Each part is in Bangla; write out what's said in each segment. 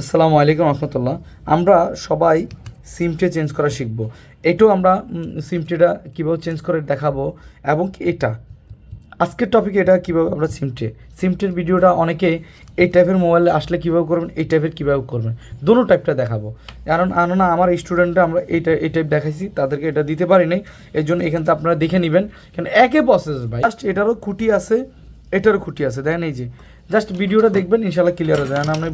আসসালামু আলাইকুম রহমতুল্লাহ। আমরা সবাই সিমটে চেঞ্জ করা শিখব। এটাও আমরা সিমটেটা কীভাবে চেঞ্জ করে দেখাবো এবং এটা? আজকের টপিক এটা কীভাবে আমরা সিমটে সিমটের ভিডিওটা অনেকে এই টাইপের মোবাইলে আসলে কীভাবে করবেন, এই টাইপের কীভাবে করবেন দোনো টাইপটা দেখাবো। কারণ না, আমার স্টুডেন্টরা আমরা এইটা এই টাইপ দেখাইছি, তাদেরকে এটা দিতে পারি নাই এর জন্য এখান থেকে আপনারা দেখে নেবেন। কারণ একে প্রসেস ভাই। জাস্ট এটারও খুঁটি আছে, এটারও খুঁটি আছে, দেখেন এই যে জাস্ট ভিডিওটা দেখবেন ইনশাল্লাহ ক্লিয়ার হয়ে যাবে। না আমি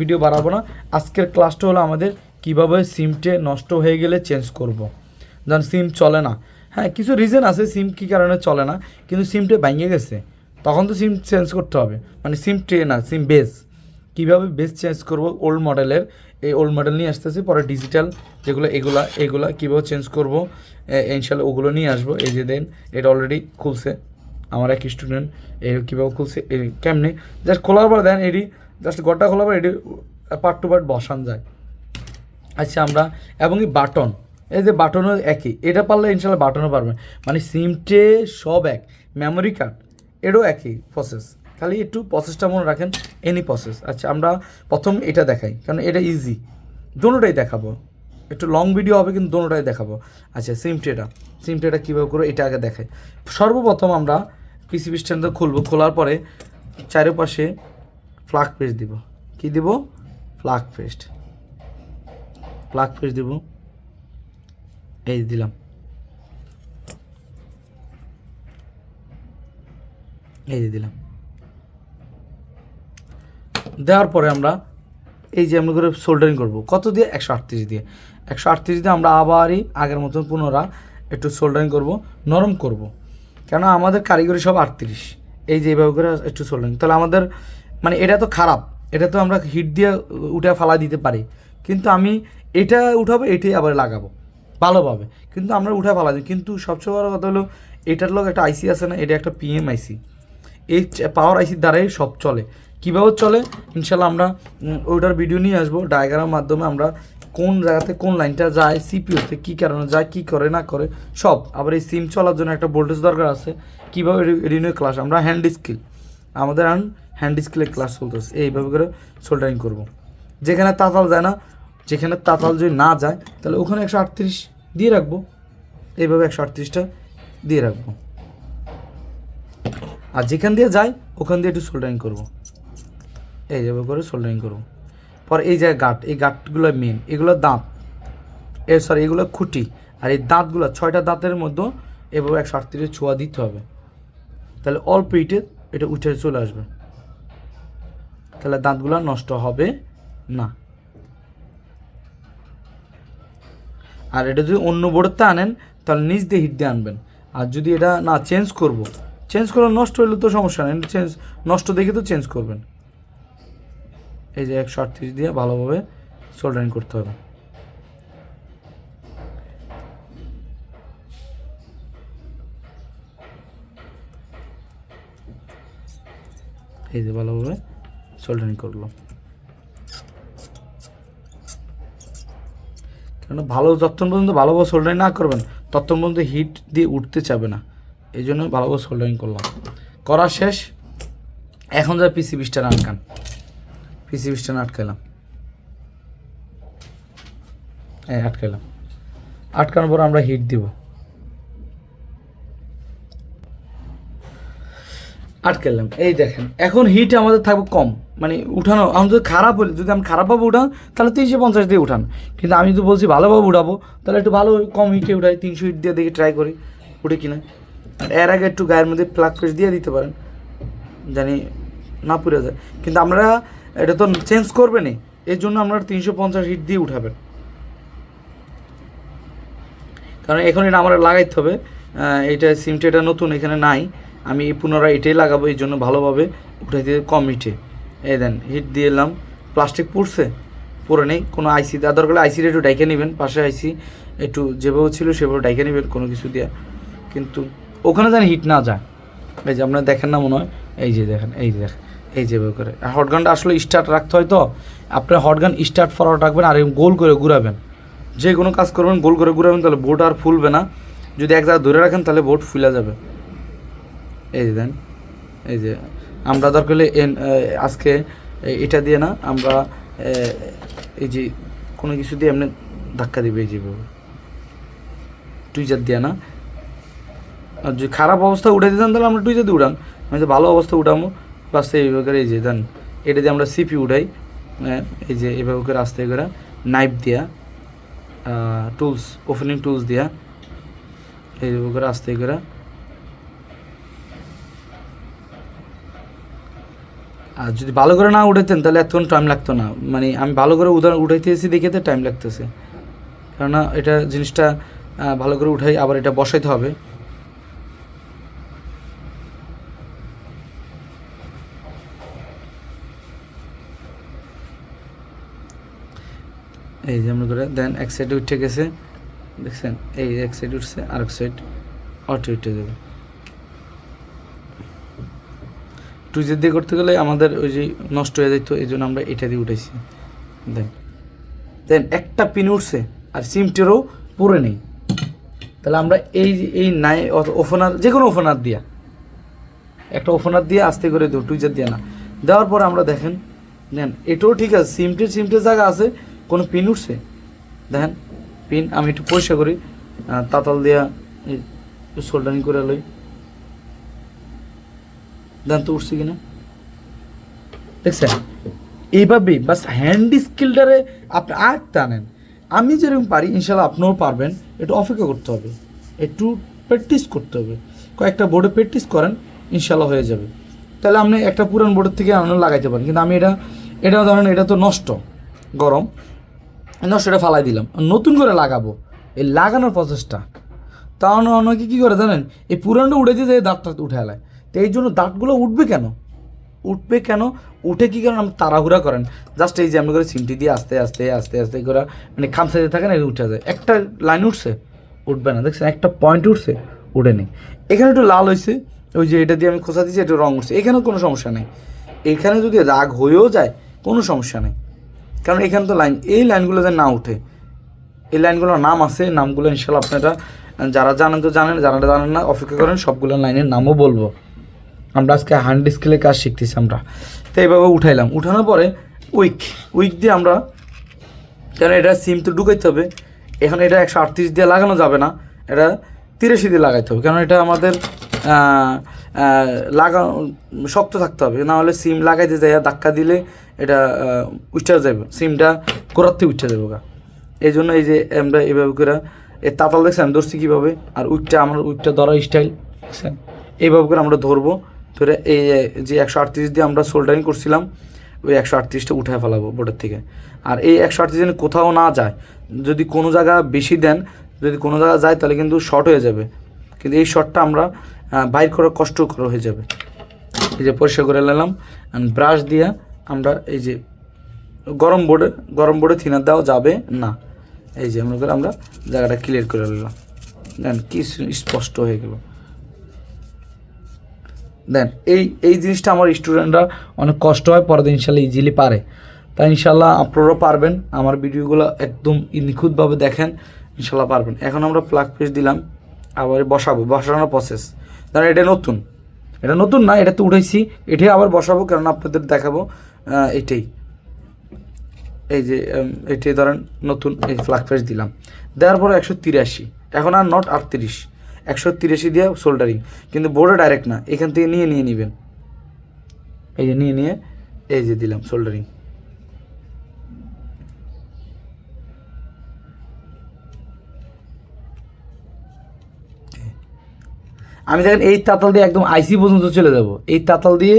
ভিডিও বাড়াবো না। আজকের ক্লাসটা হলো আমাদের কীভাবে সিমটে নষ্ট হয়ে গেলে চেঞ্জ করব। যেন সিম চলে না। হ্যাঁ কিছু রিজন আছে সিম কী কারণে চলে না, কিন্তু সিমটে ভেঙে গেছে। তখন তো সিম চেঞ্জ করতে হবে। মানে সিম ট্রে না সিম বেস কীভাবে বেস চেঞ্জ করব? ওল্ড মডেলের এই ওল্ড মডেল নিয়ে আসতে আসতেছি, পরে ডিজিটাল যেগুলো, এগুলা এগুলা কীভাবে চেঞ্জ করব? ইনশাল্লাহ ওগুলো নিয়ে আসব। এই যে দেন, এটা অলরেডি খুলছে। আমার এক স্টুডেন্ট এই কীভাবে খুলছে এই কেমনি? জাস্ট খোলার পর দেন এটি জাস্ট গড়টা খোলার পর এটি পার্ট টু পার্ট বসান যায়। আচ্ছা আমরা, এবং এই বাটন, এই যে বাটনও একই, এটা পারলে ইনশাল্লাহ বাটনও পারবেন। মানে সিমটে সব এক মেমোরি কার্ড এটাও একই প্রসেস খালি একটু প্রসেসটা মনে রাখেন এনি প্রসেস আচ্ছা আমরা প্রথম এটা দেখাই, কারণ এটা ইজি দোনোটাই দেখাবো। একটু লং ভিডিও হবে, কিন্তু দোনোটাই দেখাবো। আচ্ছা সিমটেটা সিমটেটা কীভাবে করব, এটা আগে দেখাই। সর্বপ্রথম আমরা পিসিবি স্ট্যান্ড খুলবো। খোলার পরে চারিপাশে ফ্লাগ পেস্ট দিব। কি দিব? Flag paste. প্লাগ পেস্ট দিব। এই দিলাম। এই দিলাম। দেওয়ার পরে আমরা এই যে আমরা করে সোল্ডারিং করব। কত দিয়ে? একশো আটত্রিশ দিয়ে। একশো আটত্রিশ দিয়ে আমরা আবারই আগের মতন পুনরা একটু সোল্ডারিং করব। নরম করব। কেন আমাদের কারিগরি সব আটত্রিশ। এই যে এইভাবে করে একটু সোল্ডারিং তাহলে আমাদের মানে এটা তো খারাপ। এটা তো আমরা হিট দিয়ে উঠে ফালা দিতে পারি। কিন্তু আমি এটা উঠাবো, এটাই আবার লাগাবো। ভালোভাবে। কিন্তু আমরা উঠে ফালা দিই। কিন্তু সবচেয়ে বড় কথা হলো, এটার লোক একটা আইসি আছে না, এটা একটা পিএম আইসি এই পাওয়ার আইসির দ্বারাই সব চলে। কীভাবে চলে? ইনশাল্লাহ আমরা ওইটার ভিডিও নিয়ে আসব। ডায়াগ্রামের মাধ্যমে আমরা কোন জায়গাতে কোন লাইনটা যায় সিপিওতে কী কারণে যায়, কী করে, না করে, সব। আবার এই সিম চলার জন্য একটা ভোল্টেজ দরকার আছে। কীভাবে রিনিউ ক্লাস আমরা হ্যান্ড স্কিল আমাদের আন হ্যান্ড স্কিলের ক্লাস চলতেছে। এইভাবে করে সোল্ডারিং করব। যেখানে তাতাল যায় না, যেখানে তাতাল যদি না যায়, তাহলে ওখানে একশো আটত্রিশ দিয়ে রাখব। এইভাবে একশো আটত্রিশটা দিয়ে রাখব। আর যেখান দিয়ে যাই ওখান দিয়ে একটু সোল্ডারিং করব। এইভাবে করে সোল্ডারিং করব। পর এই যে গাঁট, এই গাঁটগুলো মেন এগুলো দাঁত। এ সরি এগুলো খুঁটি। আর এই দাঁতগুলো, ছয়টা দাঁতের মধ্যে এভাবে একশো আটত্রিশ ছোঁয়া দিতে হবে। তাহলে অল্প ইটে এটা উঠে চলে আসবে। তাহলে দাঁতগুলো নষ্ট হবে না। আর এটা যদি অন্য বোর্ডতে আনেন, তাহলে নিচ দিয়ে হিট দিয়ে আনবেন। আর যদি এটা না চেঞ্জ করব চেঞ্জ করে নষ্ট হলে তো সমস্যা নেই। চেঞ্জ নষ্ট দেখে তো চেঞ্জ করবেন। এই যে একশো আটত্রিশ দিয়ে ভালোভাবে সোল্ডারিং করতে হবে। এই যে ভালোভাবে সোল্ডারিং করলাম। কেন ভালো যতক্ষণ পর্যন্ত ভালোভাবে সোল্ডারিং না করবেন, ততক্ষণ পর্যন্ত হিট দিয়ে উঠতে চাবে না। এই জন্য ভালোভাবে সোল্ডারিং করলাম। করা শেষ। এখন যা পিসি বিশটা আটকান পিসি বিশটা আটকালাম হ্যাঁ আটকালাম আটকানোর পর আমরা হিট দিব। আটকালাম এই দেখেন, এখন হিট আমাদের থাকবে কম। মানে উঠানো আমাদের যদি খারাপ হলে যদি আমি খারাপভাবে উঠান, তাহলে তিনশো পঞ্চাশ দিয়ে উঠান। কিন্তু আমি তো বলছি ভালোভাবে উঠাবো, তাহলে একটু ভালো কম হিটে উঠাই, তিনশো হিট দিয়ে দেখি ট্রাই করি, উঠে কিনা। এর আগে একটু গায়ের মধ্যে প্লাগ ফেস দিয়ে দিতে পারেন, জানি না পুড়ে যায়। কিন্তু আমরা এটা তো চেঞ্জ করবে করবেনই। এর জন্য আমরা তিনশো পঞ্চাশ হিট দিয়ে উঠাবেন। কারণ এখন এটা আমার লাগাইতে হবে। এটা সিমটা এটা নতুন, এখানে নাই। আমি পুনরায় এটাই লাগাবো, এই জন্য ভালোভাবে উঠাই দিয়ে কম হিটে এই দেন হিট দিয়ে এলাম। প্লাস্টিক পুড়ছে পরে নেই। কোনো আইসি দেওয়া দরকার আইসিটা একটু ডাইকে নেবেন। পাশে আইসি একটু যেভাবে ছিল, সেভাবে ডাইকে নেবেন, কোনো কিছু দিয়ে। কিন্তু ওখানে যেন হিট না যায়। এই যে আপনারা দেখেন না মনে হয়? এই যে দেখেন, এই যে দেখেন। এই যেভাবে করে। হটগানটা আসলে স্টার্ট রাখতে হয় তো। আপনার হটগান স্টার্ট ফরওয়ার্ড রাখবেন আর গোল করে ঘুরাবেন। যে কোনো কাজ করবেন, গোল করে ঘুরাবেন, তাহলে বোট আর ফুলবে না। যদি এক জায়গায় ধরে রাখেন, তাহলে বোট ফুলে যাবে। এই যে দেন, এই যে, আমরা দরকার হলে আজকে এটা দিয়ে না, আমরা এই যে, কোনো কিছু দিয়ে এমনি ধাক্কা দিবে এই যেভাবে টুইজার দিয়ে না। আর যদি খারাপ অবস্থা উঠে দিতাম তাহলে আমরা টুইজার দিয়ে উড়ান। আমি যে ভালো অবস্থা উঠামো। বাস এইভাবে করে এই যে দেন এটা দিয়ে আমরা সিপি উঠাই হ্যাঁ, এই যে এভাবে করে আস্তে করে নাইফ দিয়া টুলস ওপেনিং টুলস দিয়া এইভাবে করে আস্তে করে আর যদি ভালো করে না উঠাইতেন তাহলে এতক্ষণ টাইম লাগতো না। মানে আমি ভালো করে উদাহরণ উঠাইতেছি দেখেতে টাইম লাগতেছে। কেননা এটা জিনিসটা ভালো করে উঠাই আবার এটা বসাইতে হবে। এই যে আমরা করে দেন এক সাইডে উঠে গেছে, দেখছেন? এই এক সাইড উঠছে আর এক সাইড অটো উঠে যাবে। টুইজের দিয়ে করতে গেলে আমাদের ওই যে নষ্ট হয়ে যেত এই জন্য আমরা এটা দিয়ে উঠেছি দেন দেন একটা পিন উঠছে, আর সিমটেরও পুরে নেই। তাহলে আমরা এই এই নাই ওপেনার যে কোনো ওপেনার দিয়া। একটা ওপেনার দিয়ে আস্তে করে দেবো টুইজার দিয়ে না। দেওয়ার পর আমরা দেখেন নেন এটাও ঠিক আছে সিমটে সিমটের জায়গা আছে কোনো পিন উঠছে? দেখেন, পিন আমি একটু পরিষ্কার করি। তাতাল দিয়া সোল্ডারিং করে লই। দেন তো উঠছে কিনা? দেখছেন? এইভাবেই বাস হ্যান্ড স্কিলটারে আপনি আয়ত্তে আনেন। আমি যেরকম পারি, ইনশাল্লাহ আপনিও পারবেন। একটু অপেক্ষা করতে হবে। একটু প্র্যাকটিস করতে হবে। কয়েকটা বোর্ডে প্র্যাকটিস করেন, ইনশাল্লাহ হয়ে যাবে। তাহলে আপনি একটা পুরান বোর্ডের থেকে আপনি লাগাইতে পারেন। কিন্তু আমি এটা এটা ধরেন, এটা তো নষ্ট, গরম। এটা ফালাই দিলাম। নতুন করে লাগাবো। এই লাগানোর প্রসেসটা তাহলে অনেকে কী করে জানেন? এই পুরানটা উঠে দিয়ে দাঁতটা উঠে এলায়। তো এই জন্য দাঁতগুলো উঠবে কেন? উঠবে কেন? উঠে কী করেন আপনি তাড়াহুড়া করেন। জাস্ট এই যে আপনি করে সিমটি দিয়ে আস্তে আস্তে আস্তে আস্তে করে মানে খামসাইতে থাকে না উঠে যায়। একটা লাইন উঠছে, উঠবে না। দেখছেন, একটা পয়েন্ট উঠছে, উঠে নেই। এখানে একটু লাল হয়েছে ওই যে এটা দিয়ে আমি খোসা দিয়েছি একটু রং উঠছে। এখানেও কোনো সমস্যা নেই। এখানে যদি রাগ হয়েও যায়, কোনো সমস্যা নেই। কারণ এখানে তো লাইন এই লাইনগুলো যেন না উঠে। এই লাইনগুলোর নাম আছে নামগুলো ইনশাল্লাহ আপনারা, যারা জানেন তো জানেন, যারা জানেন না, অপেক্ষা করেন, সবগুলো লাইনের নামও বলব। আমরা আজকে হ্যান্ড স্কেলের কাজ শিখতেছি আমরা। তো এইভাবে উঠাইলাম। উঠানোর পরে উইক উইক দিয়ে আমরা, কেন এটা সিম তো ঢুকাইতে হবে, এখানে এটা একশো আটত্রিশ দিয়ে লাগানো যাবে না, এটা তিরাশি দিয়ে লাগাইতে হবে। কারণ এটা আমাদের লাগা শক্ত থাকতে হবে। না হলে সিম লাগাইতে যায় ধাক্কা দিলে এটা উঠে যাবে সিমটা কোরাতে উঠে যাবে এই জন্য এই যে আমরা এইভাবে করে, এই তাতাল দেখছেন, ধরছি কীভাবে? আর উইকটা আমার উইকটা ধরা স্টাইল দেখছেন? এইভাবে করে আমরা ধরবো, ধরে এই যে একশো আটত্রিশ দিয়ে আমরা সোল্ডারিং করছিলাম, ওই একশো আটত্রিশটা উঠে ফেলাবো বোর্ডের থেকে। আর এই একশো আটত্রিশ যেন কোথাও না যায়, যদি কোনো জায়গা বেশি দেন, যদি কোনো জায়গা যায় তাহলে কিন্তু শর্ট হয়ে যাবে। কিন্তু এই শর্টটা আমরা বাইর করা কষ্টকর হয়ে যাবে। এই যে পরিষ্কার করে নিলাম। ব্রাশ দিয়ে আমরা এই যে গরম বোর্ডে গরম বোর্ডে থিনার দেওয়া যাবে না। এই যে আমরা করে আমরা জায়গাটা ক্লিয়ার করে নিলাম। দেন কি স্পষ্ট হয়ে গেল। দেন এই এই জিনিসটা আমার স্টুডেন্টরা অনেক কষ্ট হয়, পরে দিন ইনশাল্লাহ ইজিলি পারে। তাই ইনশাল্লাহ আপনারাও পারবেন। আমার ভিডিওগুলো একদম নিখুঁতভাবে দেখেন, ইনশাল্লাহ পারবেন। এখন আমরা প্লাগ পেজ দিলাম, আবার বসাবো। বসানোর প্রসেস কারণ এটা নতুন। এটা নতুন না, এটা তো উঠেছি এটাই আবার বসাবো, কারণ আপনাদের দেখাবো। এটাই। এই যে এটাই ধরেন নতুন, এই ফ্লাগ পেজ দিলাম। দেওয়ার পরে একশো তিরাশি। এখন আর নট আটত্রিশ। একশো তিরাশি দিয়ে সোল্ডারিং কিন্তু বোর্ডে ডাইরেক্ট না। এখান থেকে নিয়ে নিয়ে নেবেন। এই যে নিয়ে নিয়ে, এই যে দিলাম সোল্ডারিং আমি দেখেন, এই তাতাল দিয়ে একদম আইসি পর্যন্ত চলে যাব। এই তাতাল দিয়ে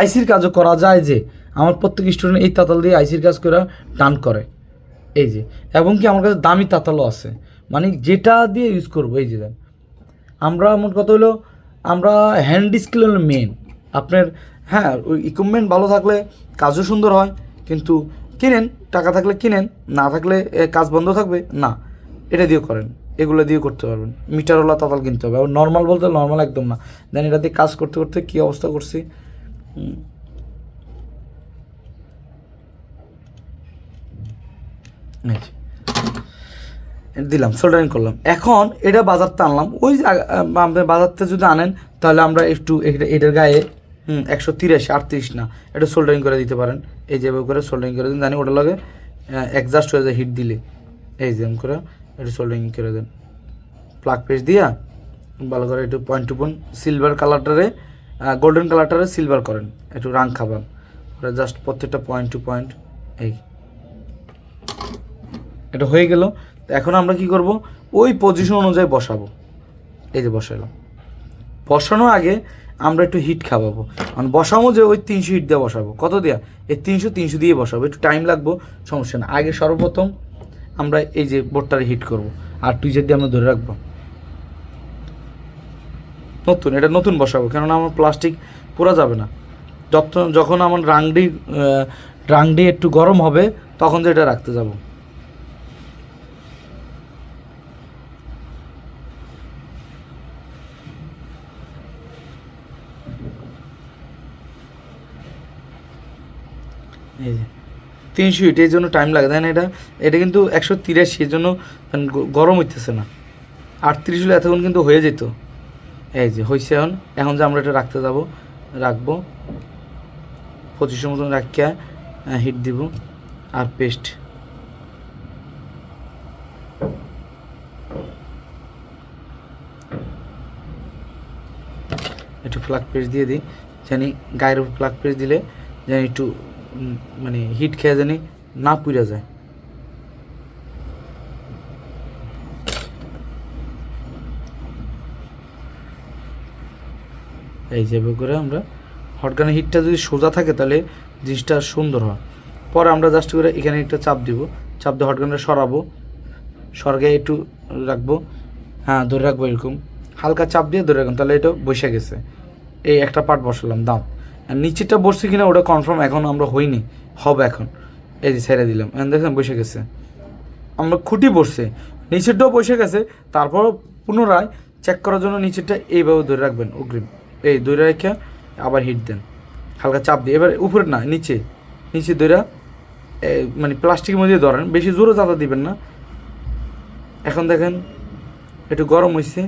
আইসির কাজও করা যায় যে, আমার প্রত্যেক স্টুডেন্ট এই তাতাল দিয়ে আইসির কাজ করে ডান করে। এই যে, এবং কি আমার কাছে দামি তাতালও আছে। মানে যেটা দিয়ে ইউজ করব, এই যে দেন। আমরা মোট কথা হলো, আমরা হ্যান্ড স্কিল হলো মেন আপনার হ্যাঁ ওই ইকুইপমেন্ট ভালো থাকলে কাজও সুন্দর হয়, কিন্তু কিনেন, টাকা থাকলে কিনেন, না থাকলে কাজ বন্ধ থাকবে, না। এটা দিয়ে করেন। এগুলো দিয়ে করতে পারবেন। মিটারওয়ালা তাতাল কিনতে হবে। আর নর্মাল বলতে নর্মাল একদম না। দেন এটা দিয়ে কাজ করতে করতে কী অবস্থা করছি। দিলাম সোল্ডারিং করলাম। এখন এটা বাজারতে আনলাম। ওই আপনি বাজারতে যদি আনেন, তাহলে আমরা একটু এটার গায়ে, হুম, একশো তিরাশি, আটত্রিশ না, এটা সোল্ডারিং করে দিতে পারেন। এই যেভাবে করে সোল্ডারিং করে দিন, জানি ওটা লাগে অ্যাডজাস্ট হয়ে যায় হিট দিলে। এই যেমন করে একটু সোল্ডারিং করে দেন। প্লাগ পেজ দিয়া ভালো করে একটু পয়েন্ট টু পয়েন্ট সিলভার কালারটারে গোল্ডেন কালারটারে সিলভার করেন, একটু রাং ওটা জাস্ট প্রত্যেকটা পয়েন্ট টু পয়েন্ট এই। এটা হয়ে গেল। এখন আমরা কি করব? ওই পজিশন অনুযায়ী বসাবো। এই যে বসালাম বসানোর আগে আমরা একটু হিট খাওয়াবো। মানে বসাবো যে ওই তিনশো হিট দিয়ে বসাবো। কত দেয়া? এই তিনশো তিনশো দিয়ে বসাবো। একটু টাইম লাগবো, সমস্যা না আগে সর্বপ্রথম আমরা এই যে বোর্ডটারে হিট করব। আর টুইজার দিয়ে আমরা ধরে রাখব। নতুন, এটা নতুন বসাবো, কেননা আমার প্লাস্টিক পুরা যাবে না। যত যখন আমার রাংডি রাংডি একটু গরম হবে, তখন যে এটা রাখতে যাব। এই যে। তিনশো হিট এই জন্য টাইম লাগে, তাই না এটা? এটা কিন্তু একশো তিরাশি এর জন্য মানে গরম হইতেছে না। আটত্রিশ হলে এতক্ষণ কিন্তু হয়ে যেত। এই যে হয়েছে এখন। এখন যে আমরা এটা রাখতে যাব, রাখব। পঁচিশের মতন রাখিয়া হিট দিব আর পেস্ট একটু ফ্লাগ পেস্ট দিয়ে দিই। জানি গায়ের উপর ফ্লাগ পেস্ট দিলে জানি একটু মানে হিট খেয়ে জানি না পুড়ে যায়। এই যেভাবে করে আমরা হটগানের হিটটা যদি সোজা থাকে তাহলে জিনিসটা সুন্দর হয়। পরে আমরা জাস্ট করে এখানে একটা চাপ দিব। চাপ দিয়ে হটগানটা সরাবো। সরগে একটু রাখব। হ্যাঁ ধরে রাখব এরকম। হালকা চাপ দিয়ে ধরে রাখুন, তাহলে এটা বসে গেছে। এই একটা পার্ট বসালাম দাম আর নিচেরটা বসছে কিনা ওটা কনফার্ম এখন আমরা হইনি, হবে এখন। এই যে ছেড়ে দিলাম। এখন দেখেন বসে গেছে। আমরা খুঁটি বসছে। নিচেরটাও বসে গেছে। তারপর পুনরায় চেক করার জন্য নিচেরটা এইভাবে ধরে রাখবেন, অগ্রিম। এই ধরে রেখে আবার হিট দেন। হালকা চাপ দিয়ে। এবার উপরে না, নিচে। নিচে ধরে মানে প্লাস্টিকের মধ্যে ধরেন। বেশি জোরে চাতা দিবেন না। এখন দেখেন, একটু গরম হয়েছে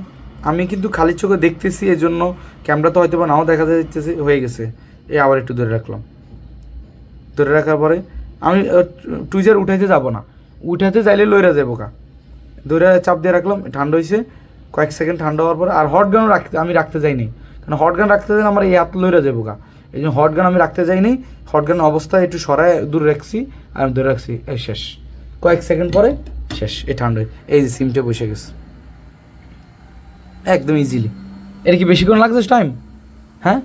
আমি কিন্তু খালি চোখে দেখতেছি এই জন্য ক্যামেরা তো হয়তো বা নাও দেখা যাচ্ছে হয়ে গেছে। এই আবার একটু ধরে রাখলাম। ধরে রাখার পরে আমি টুইজার উঠাইতে যাব না। উঠাইতে যাইলে লইরা যাব কা ধরে চাপ দিয়ে রাখলাম, ঠান্ডা হয়েছে কয়েক সেকেন্ড ঠান্ডা হওয়ার পরে আর হট গানও রাখতে আমি রাখতে যাইনি। কারণ হট গান রাখতে যাই আমার এই হাত লইরা যাব কা এই জন্য হট গান আমি রাখতে যাইনি। হট গান অবস্থায় একটু সরায় দূরে রাখছি আর আমি ধরে রাখছি, এই শেষ। কয়েক সেকেন্ড পরে শেষ, এই ঠান্ডা এই যে সিমটা বসে গেছে। একদম ইজিলি এটা কি বেশিক্ষণ লাগছে টাইম হ্যাঁ?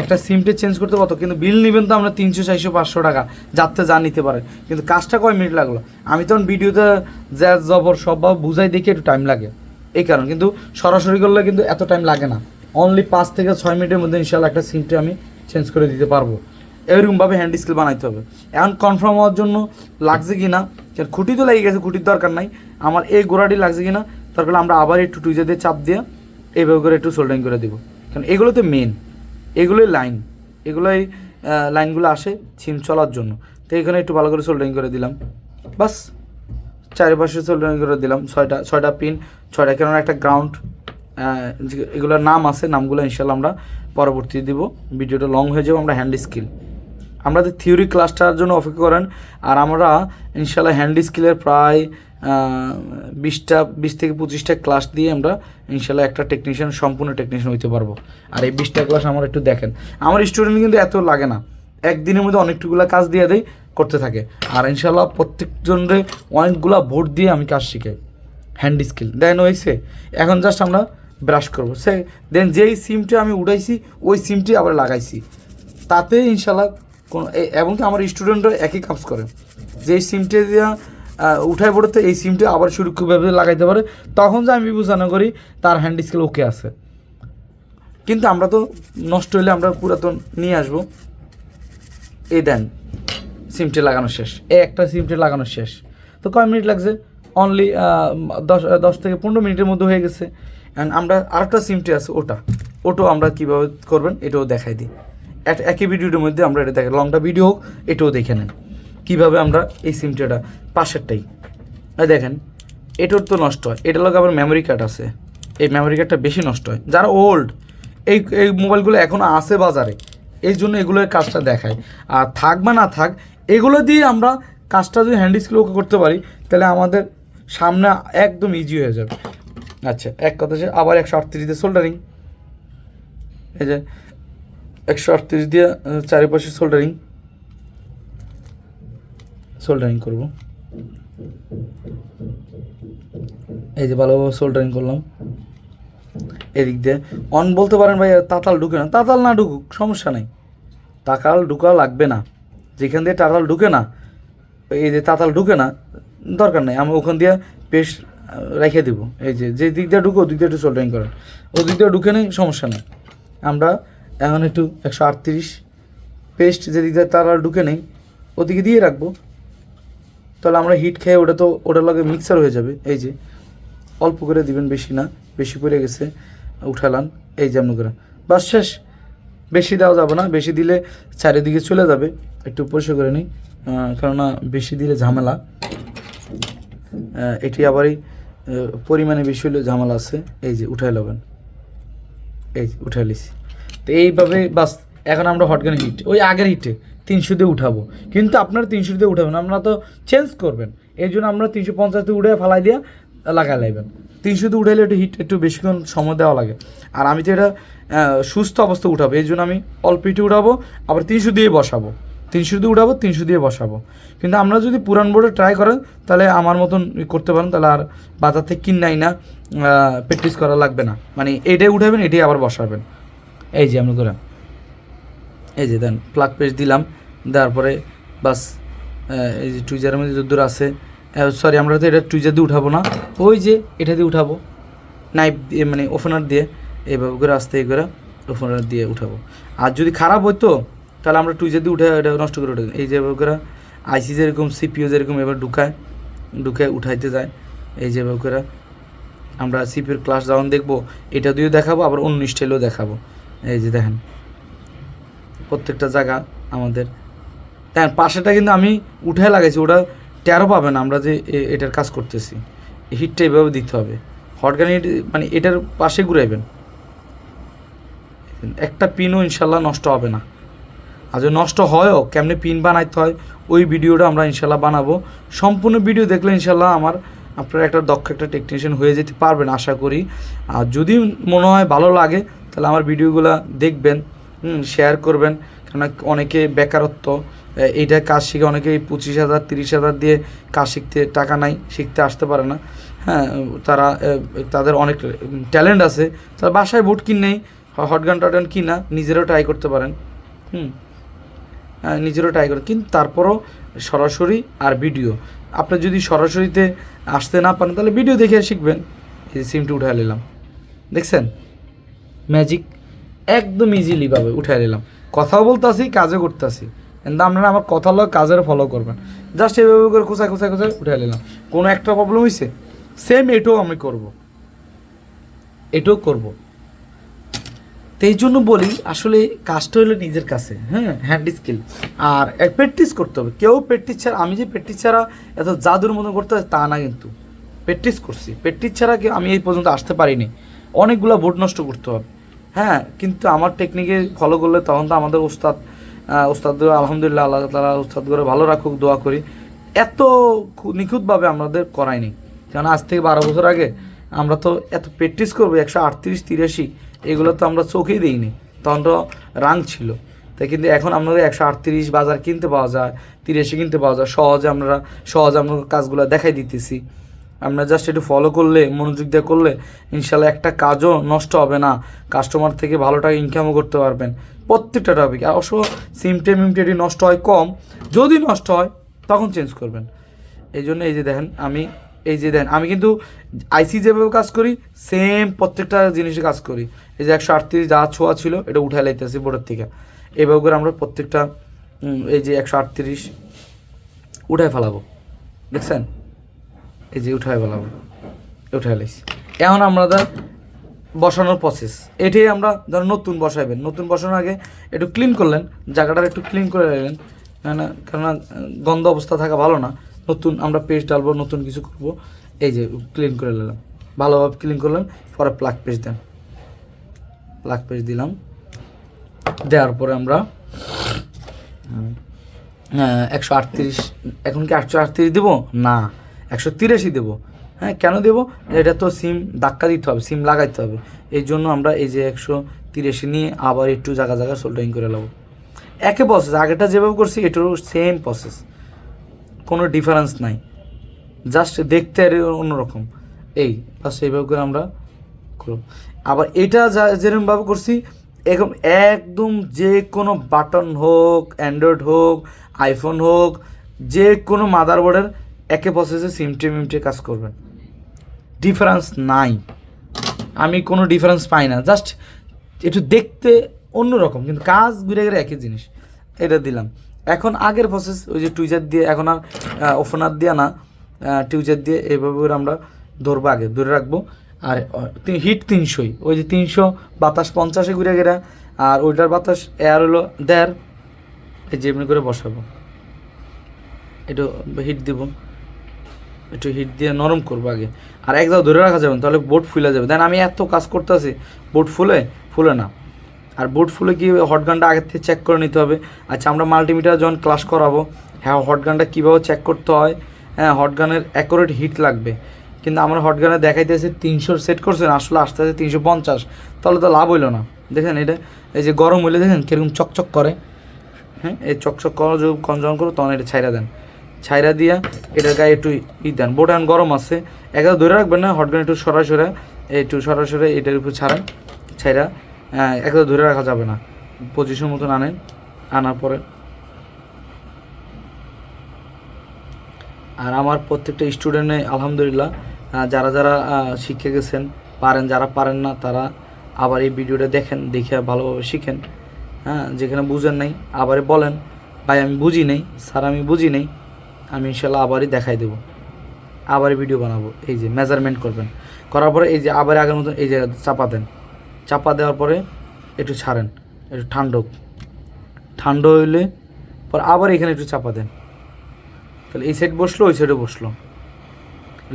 একটা সিমটে চেঞ্জ করতে কত? কিন্তু বিল নেবেন তো আমরা তিনশো, চারশো, পাঁচশো টাকা। যাতে যা নিতে পারে। কিন্তু কাজটা কয় মিনিট লাগল? আমি তখন ভিডিওতে যা জবর সব বা বুঝাই দেখি একটু টাইম লাগে। এই কারণ। কিন্তু সরাসরি করলে কিন্তু এত টাইম লাগে না। অনলি পাঁচ থেকে ছয় মিনিটের মধ্যে ইনশাল্লাহ একটা সিমটে আমি চেঞ্জ করে দিতে পারব। এরকমভাবে হ্যান্ড স্কিল বানাইতে হবে। এখন কনফার্ম হওয়ার জন্য লাগছে কি না খুঁটি তো লেগে গেছে, খুঁটির দরকার নাই। আমার এই গোড়াটি লাগছে কি না তারপরে আমরা আবার একটু টুইজে দিয়ে চাপ দিয়ে এইভাবে করে একটু সোল্ডারিং করে দেবো। কারণ এগুলো তো মেন এগুলোই লাইন। এগুলোই লাইনগুলো আসে ছিম চলার জন্য। তো এখানে একটু ভালো করে সোল্ডারিং করে দিলাম। বাস, চারিপাশে সোল্ডারিং করে দিলাম। ছয়টা ছয়টা পিন ছয়টা কেননা একটা গ্রাউন্ড এগুলোর নাম আছে, নামগুলো ইনশাল্লাহ আমরা পরবর্তী দিব। ভিডিওটা লং হয়ে যাব, আমরা হ্যান্ড স্কিল আমাদের থিওরি ক্লাসটার জন্য অপেক্ষা করেন, আর আমরা ইনশাল্লাহ হ্যান্ড স্কিলের প্রায় বিশটা, বিশ থেকে পঁচিশটা ক্লাস দিয়ে আমরা ইনশাল্লাহ একটা টেকনিশিয়ান সম্পূর্ণ টেকনিশিয়ান হইতে পারব। আর এই বিশটা ক্লাস আমার একটু দেখেন। আমার স্টুডেন্ট কিন্তু এত লাগে না। একদিনের মধ্যে অনেকটুকুলা কাজ দিয়ে দেয় করতে থাকে। আর ইনশাল্লাহ প্রত্যেকজনের অনেকগুলা ভোট দিয়ে আমি কাজ শিখাই। হ্যান্ড স্কিল দেন হয়েছে এখন জাস্ট আমরা ব্রাশ করব। সে, দেন যেই সিমটি আমি উঠাইছি, ওই সিমটি আবার লাগাইছি। তাতে ইনশাল্লাহ কোনো এবং কি আমার স্টুডেন্টরা একই কাজ করে। যেই সিমটি দিয়া উঠায় পড়তে এই সিমটা আবার সুরক্ষিতভাবে লাগাইতে পারে। তখন যে আমি বিবেচনা করি, তার হ্যান্ড স্কিল ওকে আছে। কিন্তু আমরা তো নষ্ট হলে আমরা পুরাতন নিয়ে আসব। এই দেন, সিমটি লাগানো শেষ। এই একটা সিমটি লাগানো শেষ। তো কয় মিনিট লাগছে? অনলি দশ দশ থেকে পনেরো মিনিটের মধ্যে হয়ে গেছে। অ্যান্ড আমরা আরেকটা সিমটি আছে, ওটা। ওটাও আমরা কীভাবে করবেন, এটাও দেখাই দিই। এক- একই ভিডিওর মধ্যে আমরা এটা দেখাই। লংটা ভিডিও হোক, এটাও দেখে নেন। কীভাবে আমরা এই সিমটেটা পাশেরটাই। দেখেন, এটার তো নষ্ট হয়। এটার লোক আবার মেমোরি কার্ড আছে। এই মেমোরি কার্ডটা বেশি নষ্ট হয়। যারা ওল্ড এই এই মোবাইলগুলো এখনও আছে বাজারে, এই জন্য এগুলোর কাজটা দেখায়। আর থাক বা না থাক, এগুলো দিয়ে আমরা কাজটা যদি হ্যান্ড ওকে করতে পারি, তাহলে আমাদের সামনে একদম ইজি হয়ে যাবে। আচ্ছা এক কথা হচ্ছে, আবার একশো আটত্রিশ দিয়ে সোল্ডারিং এই যে, একশো আটত্রিশ দিয়ে চারিপাশে সোল্ডারিং সোল্ডারিং করব। এই যে ভালোভাবে সোল্ডারিং করলাম। এদিক দিয়ে। অন বলতে পারেন ভাই, তাতাল ঢুকে না। তাতাল না ঢুকুক, সমস্যা নেই। তাকাল ঢুকা লাগবে না। যেখান দিয়ে তাতাল ঢুকে না, এই যে তাতাল ঢুকে না, দরকার নেই। আমি ওখান দিয়ে পেস্ট রেখে দিব। এই যে যে দিক দিয়ে ঢুকে ওই দিক দিয়ে একটু সোল্ডারিং করেন। ওই দিক দিয়ে ঢুকে নেই, সমস্যা নেই। আমরা এখন একটু একশো আটত্রিশ পেস্ট যে দিক দিয়ে তাতাল ঢুকে নেই, ওদিকে দিয়ে রাখব। তাহলে আমরা হিট খেয়ে ওটা তো, ওটার লগে মিক্সার হয়ে যাবে। এই যে, অল্প করে দিবেন বেশি না, বেশি পড়ে গেছে উঠালান এই যেমন করে। বাস শেষ, বেশি দেওয়া যাবে না, বেশি দিলে চারিদিকে চলে যাবে, একটু পরিষ্কার করে নিই। কেননা বেশি দিলে ঝামেলা। এটি আবারই পরিমাণে বেশি হলে ঝামেলা আছে। এই যে, উঠাই লবেন। এই যে, উঠাই লিছি তো এইভাবে বাস, এখন আমরা হটগান হিট ওই আগের হিটে তিনশো দিয়ে উঠাবো। কিন্তু আপনারা তিনশো দিয়ে উঠাবেন আপনারা তো চেঞ্জ করবেন। এই জন্য আমরা তিনশো পঞ্চাশ দিয়ে উঠে ফালাই দিয়ে লাগাই লাগবেন তিনশো দিয়ে উঠাইলে একটু হিট একটু বেশিক্ষণ সময় দেওয়া লাগে। আর আমি তো এটা সুস্থ অবস্থা উঠাবো এই জন্য আমি অল্প হিটে উঠাবো, আবার তিনশো দিয়ে বসাবো। তিনশো দিয়ে উঠাবো, তিনশো দিয়ে বসাবো। কিন্তু আমরা যদি পুরান বোর্ডে ট্রাই করেন, তাহলে আমার মতন করতে পারেন, তাহলে আর বাজার থেকে কিনাই না প্র্যাকটিস করা লাগবে না। মানে এটাই উঠাবেন, এটাই আবার বসাবেন। এই যে আমরা করে এই যে দেন প্লাগ পেস্ট দিলাম, দেওয়ার পরে বাস এই যে টুইজারের মধ্যে যদ্দূর আছে সরি আমরা তো এটা টুইজার দিয়ে উঠাবো না, ওই যে এটা দিয়ে উঠাবো নাইফ দিয়ে মানে ওপেনার দিয়ে এইভাবে করে আস্তে এই করে ওপেনার দিয়ে উঠাবো। আর যদি খারাপ হইতো, তাহলে আমরা টুইজার দিয়ে উঠে এটা নষ্ট করে উঠে এই যে এভাবে করে আইসি যেরকম সিপিও যেরকম এবার ঢুকায় ঢুকায় উঠাইতে যায়, এই যে এভাবে করে আমরা সিপিওর ক্লাস যখন দেখব, এটা দিয়েও দেখাবো, আবার অন্য স্টাইলেও দেখাবো। এই যে দেখেন প্রত্যেকটা জায়গা আমাদের। তাই পাশেটা কিন্তু আমি উঠে লাগাইছি, ওটা টেরো পাবে না, আমরা যে এটার কাজ করতেছি। হিটটা এভাবে দিতে হবে। হিট মানে এটার পাশে ঘুরাইবেন। একটা পিনও ইনশাল্লাহ নষ্ট হবে না। আর যদি নষ্ট হয়ও, কেমনি পিন বানাইতে হয়, ওই ভিডিওটা আমরা ইনশাল্লাহ বানাবো। সম্পূর্ণ ভিডিও দেখলে ইনশাল্লাহ আমার, আপনারা একটা দক্ষ একটা টেকনিশিয়ান হয়ে যেতে পারবেন, আশা করি। আর যদি মনে হয় ভালো লাগে, তাহলে আমার ভিডিওগুলো দেখবেন। শেয়ার করবেন। কেননা অনেকে বেকারত্ব এইটা কাজ শিখে অনেকে এই পঁচিশ হাজার, তিরিশ হাজার দিয়ে কাজ শিখতে টাকা নাই, শিখতে আসতে পারে না। হ্যাঁ তারা তাদের অনেক ট্যালেন্ট আছে। তারা বাসায় বুট কিনেই হটগান টটগান কিনা, নিজেরাও ট্রাই করতে পারেন। হুম। নিজেরও ট্রাই করে কিন্তু তারপরও সরাসরি আর ভিডিও আপনি যদি সরাসরিতে আসতে না পারেন, তাহলে ভিডিও দেখে শিখবেন। এই সিমটি উঠায় নিলাম। দেখছেন? ম্যাজিক একদম ইজিলি পাবে উঠায় নিলাম। কথাও বলতেছি, কাজও করতেছি। কিন্তু আপনারা আমার কথা লয় কাজের ফলো করবেন। জাস্ট এভাবে করে খোঁচায় খোঁচায় খোঁচায় উঠায় নিলাম। কোনো একটা প্রবলেম হয়েছে সেম এটাও আমি করব। এটাও করব। এই জন্য বলি, আসলে কাজটা হলো নিজের কাছে হ্যাঁ হ্যান্ড স্কিল আর প্র্যাকটিস করতে হবে। কেউ প্র্যাকটিস ছাড়া, আমি যে প্র্যাকটিস ছাড়া এত জাদুর মতো করতে হয় তা না কিন্তু। প্র্যাকটিস করছি। প্র্যাকটিস ছাড়া আমি এই পর্যন্ত আসতে পারিনি। অনেকগুলো ভোট নষ্ট করতে হবে। হ্যাঁ কিন্তু আমার টেকনিকে ফলো করলে তখন তো আমাদের ওস্তাদ আহ, ওস্তাদদের আলহামদুলিল্লাহ আল্লাহ তালা ওস্তাদ করে ভালো রাখুক দোয়া করি। এত নিখুঁতভাবে আমাদের করায়নি। কারণ আজ থেকে বারো বছর আগে আমরা তো এত প্র্যাকটিস করব একশো আটত্রিশ তিরাশি এগুলো তো আমরা চোখেই দিইনি। তখন তো রাং ছিল। তাই কিন্তু এখন আমাদের একশো আটত্রিশ বাজার কিনতে পাওয়া যায় তিরাশি কিনতে পাওয়া যায় সহজে আমরা সহজে আমরা কাজগুলো দেখাই দিতেছি। আমরা জাস্ট একটু ফলো করলে, মনোযোগ দিয়ে করলে, ইনশাল্লাহ একটা কাজও নষ্ট হবে না। কাস্টমার থেকে ভালো টাকা ইনকামও করতে পারবেন। প্রত্যেকটা টপিক অবশ্য সিমটে মিমটেটি নষ্ট হয় কম। যদি নষ্ট হয়, তখন চেঞ্জ করবেন। এই জন্য এই যে দেখেন, আমি এই যে দেখেন, আমি কিন্তু আইসি যেভাবে কাজ করি সেম প্রত্যেকটা জিনিসে কাজ করি। এই যে একশো আটত্রিশ যা ছোঁয়া ছিল, এটা উঠাই লাইতেছি বোর্ডের থেকে। এভাবে করে আমরা প্রত্যেকটা এই যে একশো আটত্রিশ উঠায় ফেলাবো। দেখছেন? এই যে উঠায় ফেলাবো উঠায় লাইছি। এখন আমাদের বসানোর প্রসেস এটাই আমরা ধরো নতুন বসাইবেন। নতুন বসানোর আগে একটু ক্লিন করলেন জায়গাটা একটু ক্লিন করে নিলেন। কেননা কেননা গন্ধ অবস্থা থাকা ভালো না। নতুন আমরা পেস্ট ডালবো নতুন কিছু করব। এই যে ক্লিন করে নিলাম। ভালোভাবে ক্লিন করলেন, পরে প্লাগ পেস্ট দেন। প্লাগ পেস্ট দিলাম। দেওয়ার পরে আমরা একশো আটত্রিশ, এখন কি একশো আটত্রিশ দেবো? না। একশো তিরাশি দেবো। হ্যাঁ কেন দেবো? এটা তো সিম ধাক্কা দিতে হবে, সিম লাগাইতে হবে। এই জন্য আমরা এই যে একশো তিরাশি নিয়ে আবার একটু জায়গা জায়গা সোল্ডারিং করে নেব একই প্রসেস আগেটা যেভাবে করছি, এটারও সেম প্রসেস কোনো ডিফারেন্স নাই। জাস্ট দেখতে আর অন্যরকম। এই, বাস এইভাবে করে আমরা করব। আবার এটা যা যেরকমভাবে করছি, এরকম একদম যে কোনো বাটন হোক অ্যান্ড্রয়েড হোক আইফোন হোক, যে কোনো মাদারবোর্ডের একে প্রসেসে সিমটে মিমটে কাজ করবেন ডিফারেন্স নাই। আমি কোনো ডিফারেন্স পাই না। জাস্ট একটু দেখতে অন্যরকম, কিন্তু কাজ ঘুরে গেলে একই জিনিস। এটা দিলাম। এখন আগের প্রসেস ওই যে টুইজার দিয়ে, এখন আর ওপেনার দিয়ে না টিউজার দিয়ে এইভাবে আমরা ধরবো আগে, ধরে রাখব। আর হিট তিনশোই। ওই যে তিনশো, বাতাস পঞ্চাশে ঘুরে গেরা আর ওইটার বাতাস এয়ার হলো দেড়। এই যে এমনি করে বসাবো। একটু হিট দিব। একটু হিট দিয়ে নরম করব আগে। আর একদম ধরে রাখা যাবে তাহলে বোট ফুলে যাবে। দেন আমি এত কাজ করতেছি বোট ফুলে? ফুলে না। আর বোট ফুলে কি হট গানটা আগের থেকে চেক করে নিতে হবে? আচ্ছা আমরা মাল্টিমিটার যখন ক্লাস করাবো হ্যাঁ হট গানটা কীভাবে চেক করতে হয়? হ্যাঁ হট গানের অ্যাকুরেট হিট লাগবে। কিন্তু আমরা হট গানে দেখাইতেছি তিনশোর সেট করছেন আসলে আসতে আসতে তিনশো পঞ্চাশ। তাহলে তো লাভ হইল না। দেখেন এটা, এই যে গরম হইলে, দেখেন কীরকম চকচক করে। হ্যাঁ এই চকচক করা যখন কনজন করো, তখন এটা ছাইরা দেন। ছাইরা দিয়া এটার গায়ে একটু ই দেন। বোটান গরম আছে। একদম ধরে রাখবেন না হটগান একটু সরাসরি একটু সরাসরি এটার উপর ছাড়েন ছাইরা। হ্যাঁ, একদম ধরে রাখা যাবে না। পজিশন মতন আনেন আনার পরে। আর আমার প্রত্যেকটা স্টুডেন্টে আলহামদুলিল্লাহ যারা যারা শিখে গেছেন পারেন যারা পারেন না তারা আবার এই ভিডিওটা দেখেন দেখে ভালোভাবে শিখেন। হ্যাঁ যেখানে বুঝেন নাই আবারই বলেন ভাই আমি বুঝি নেই স্যার আমি বুঝি নেই। আমি ইনশাল্লাহ আবারই দেখাই দেবো। আবারই ভিডিও বানাবো। এই যে মেজারমেন্ট করবেন। করার পরে এই যে আবার আগের মতন এই যে চাপা দেন। চাপা দেওয়ার পরে একটু ছাড়েন। একটু ঠান্ডা। ঠান্ডা হইলে পর আবার এখানে একটু চাপা দেন। তাহলে এই সাইড বসল, ওই সাইডে বসল।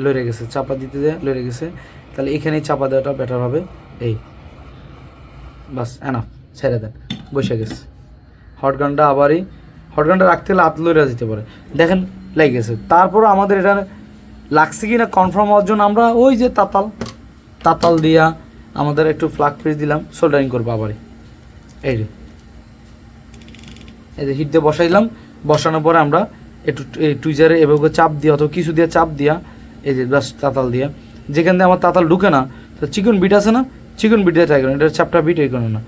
লড়ে গেছে। চাপা দিতে যায় লড়ে গেছে। তাহলে এখানেই চাপা দেওয়াটা বেটার হবে। এই। বাস এনাফ ছেড়ে দেন। বসে গেছে। হট গানটা আবারই হট গানটা রাখতে গেলে হাত লড়ে যেতে পারে। দেখেন লেগে গেছে তারপর আমাদের এটা লাগছে কি না কনফার্ম হওয়ার জন্য আমরা ওই যে তাতাল তাতাল দিয়া আমাদের একটু ফ্লাগ ফ্রিজ দিলাম সোল্ডারিং করব আবারই। এই রে এই যে হিট দিয়ে বসাইলাম, বসানোর পরে আমরা একটু টুইজারে এভাবে চাপ দিয়া অথবা কিছু দিয়ে চাপ দিয়া এই যে বাস তাতাল দিয়া, যেখান দিয়ে আমার তাতাল ঢুকে না, তো চিকন বিট আছে না? চিকন বিট দিয়ে ট্রাই করেন, এটা চাপটা বিট এই না।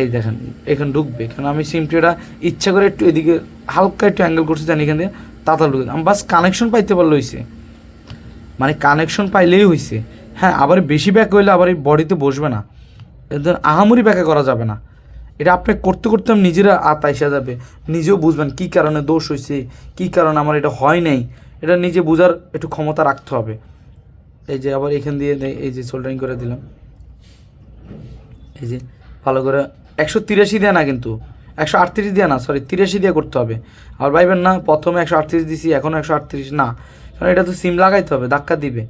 এই দেখেন, এখানে ঢুকবে। কারণ আমি সিমটিটা ইচ্ছা করে একটু এদিকে হালকা একটু অ্যাঙ্গেল করছি, জানি এখান দিয়ে তাতাল ঢুকে আমি বাস কানেকশন পাইতে পারলে হয়েছে মানে কানেকশন পাইলেই হয়েছে হ্যাঁ আবার বেশি ব্যাক হইলে আবার এই বডিতে বসবে না। এদের আহামরি ব্যাকে করা যাবে না। এটা আপনি করতে করতে আমি নিজেরা আত আইসা যাবে। নিজেও বুঝবেন কী কারণে দোষ হয়েছে কী কারণে আমার এটা হয় নাই। এটা নিজে বোঝার একটু ক্ষমতা রাখতে হবে। এই যে আবার এখান দিয়ে এই যে সোল্ডারিং করে দিলাম। এই যে ভালো করে একশো তিরাশি দেয় না কিন্তু, একশো আটত্রিশ দিয়ে না সরি তিরাশি দিয়ে করতে হবে। আর ভাইবেন না, প্রথমে একশো আটত্রিশ দিছি এখন একশো আটত্রিশ, না। কারণ এটা তো সিম লাগাইতে হবে, ধাক্কা দিবে।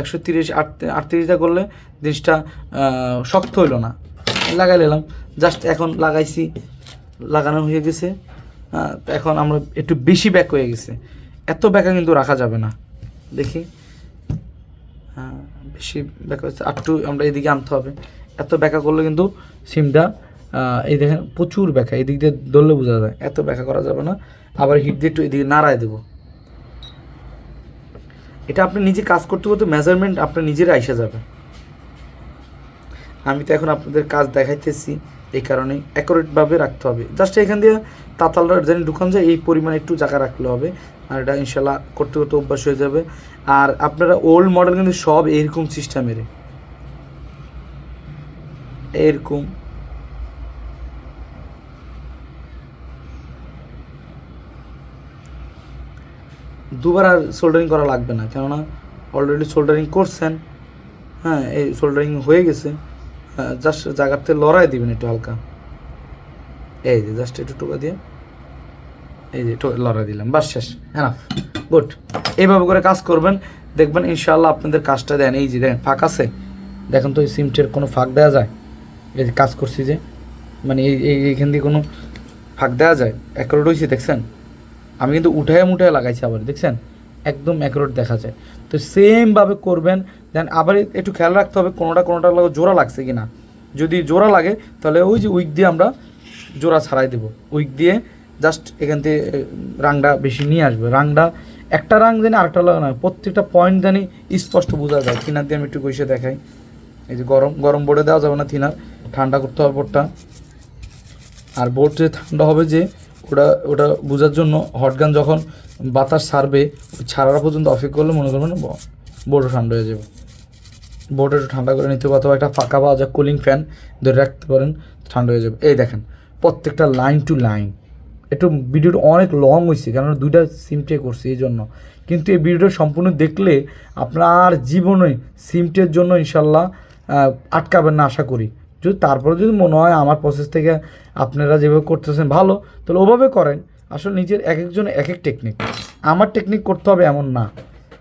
একশো তিরিশ আটত্রিশ আটত্রিশটা করলে জিনিসটা শক্ত হইল না। লাগাই নিলাম জাস্ট এখন লাগাইছি, লাগানো হয়ে গেছে। এখন আমরা একটু বেশি ব্যাক হয়ে গেছে। এত ব্যাকা কিন্তু রাখা যাবে না। দেখি। হ্যাঁ বেশি ব্যাক হয়েছে একটু আমরা এদিকে আনতে হবে। এত ব্যাকা করলে কিন্তু সিমটা এই দেখেন প্রচুর ব্যাকা এদিক দিয়ে ধরলে বোঝা যায়। এত ব্যাকা করা যাবে না। আবার হিট দিয়ে একটু এদিকে নাড়ায় দেবো। এটা আপনি নিজে কাজ করতে করতে মেজারমেন্ট আপনার নিজেরা আইসা যাবে। আমি তো এখন আপনাদের কাজ দেখাইতেছি, এই কারণে অ্যাকুরেটভাবে রাখতে হবে। জাস্ট এখান দিয়ে তাতালটা যেন ঢুকান যায়, এই পরিমাণে একটু জায়গা রাখলে হবে। আর এটা ইনশাল্লাহ করতে করতে অভ্যাস হয়ে যাবে। আর আপনারা ওল্ড মডেল কিন্তু সব এরকম সিস্টেমের এরকম। দুবার আর সোল্ডারিং করা লাগবে না, কেননা অলরেডি সোল্ডারিং করছেন হ্যাঁ এই সোল্ডারিং হয়ে গেছে জাস্ট জায়গাতে লড়াই দিবেন একটু হালকা। এই যে জাস্ট একটু টোকা দিয়ে, এই যে লড়াই দিলাম, বাস শেষ হ্যাঁ গুড এইভাবে করে কাজ করবেন, দেখবেন ইনশাল্লাহ আপনাদের কাজটা দেন, এই যে দেখেন, ফাঁক আছে, দেখেন তো এই সিমটের কোনো ফাঁক দেওয়া যায়? এই যে কাজ করছি যে মানে এই, এই- এইখান দিয়ে কোনো ফাঁক দেওয়া যায়? অ্যাকোরেট হয়েছে দেখছেন? আমি কিন্তু উঠায় মুঠায় লাগাইছি আবার, দেখছেন? একদম অ্যাকোরেট দেখা যায়। তো সেমভাবে করবেন, দেন আবার একটু খেয়াল রাখতে হবে কোনোটা কোনোটা জোড়া লাগছে কি না যদি জোড়া লাগে, তাহলে ওই যে উইক দিয়ে আমরা জোড়া ছাড়াই দেবো। উইক দিয়ে জাস্ট এখান থেকে রাংটা বেশি নিয়ে আসবে। রাংটা একটা রাং জানি আরেকটা লাগা না প্রত্যেকটা পয়েন্ট জানি স্পষ্ট বোঝা যায়। থিনার দিয়ে আমি একটু কইসে দেখাই। এই যে গরম গরম বোর্ডে দেওয়া যাবে না থিনার ঠান্ডা করতে হবে বোর্ডটা আর বোর্ড যে ঠান্ডা হবে যে, ওটা ওটা বোঝার জন্য হটগান যখন বাতাস ছাড়বে ছাড়ার পর্যন্ত অফিক করলে মনে করবেন বোর্ডও ঠান্ডা হয়ে যাবে। বোর্ড একটু ঠান্ডা করে নিতে হবে অথবা একটা ফাঁকা পাওয়া যায় কুলিং ফ্যান ধরে রাখতে পারেন, ঠান্ডা হয়ে যাবে। এই দেখেন, প্রত্যেকটা লাইন টু লাইন একটু ভিডিওটা অনেক লং হয়েছে কারণ দুইটা সিমটে করছি, এই জন্য। কিন্তু এই ভিডিওটা সম্পূর্ণ দেখলে আপনার জীবনে সিমটের জন্য ইনশাল্লাহ আটকাবেন না, আশা করি। যদি তারপরে যদি মনে হয় আমার প্রসেস থেকে আপনারা যেভাবে করতেছেন ভালো, তাহলে ওভাবে করেন। আসলে নিজের এক একজন এক এক টেকনিক আমার টেকনিক করতে হবে এমন না।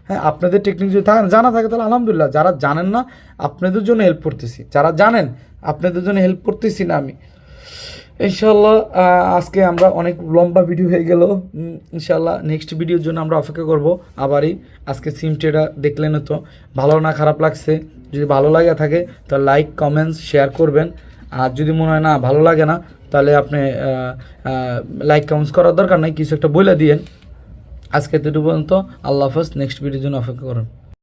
হ্যাঁ আপনাদের টেকনিক যদি থাকেন, জানা থাকে, তাহলে আলহামদুলিল্লাহ, যারা জানেন না, আপনাদের জন্য হেল্প করতেছি। যারা জানেন, আপনাদের জন্য হেল্প করতেছি না আমি। ইনশাল্লাহ আজকে আমরা অনেক লম্বা ভিডিও হয়ে গেল। ইনশাল্লাহ নেক্সট ভিডিওর জন্য আমরা অপেক্ষা করব আবারই। আজকে সিমটেটা দেখলেন তো, ভালো না খারাপ লাগছে? যদি ভালো লাগে থাকে, তাহলে লাইক কমেন্টস শেয়ার করবেন। আর যদি মনে হয় না, ভালো লাগে না, তাহলে আপনি লাইক কমেন্টস করার দরকার নাই, কিছু একটা বলে দিয়েন। আজকে দুটো পর্যন্ত, আল্লাহ হাফেজ নেক্সট ভিডিওর জন্য অপেক্ষা করুন।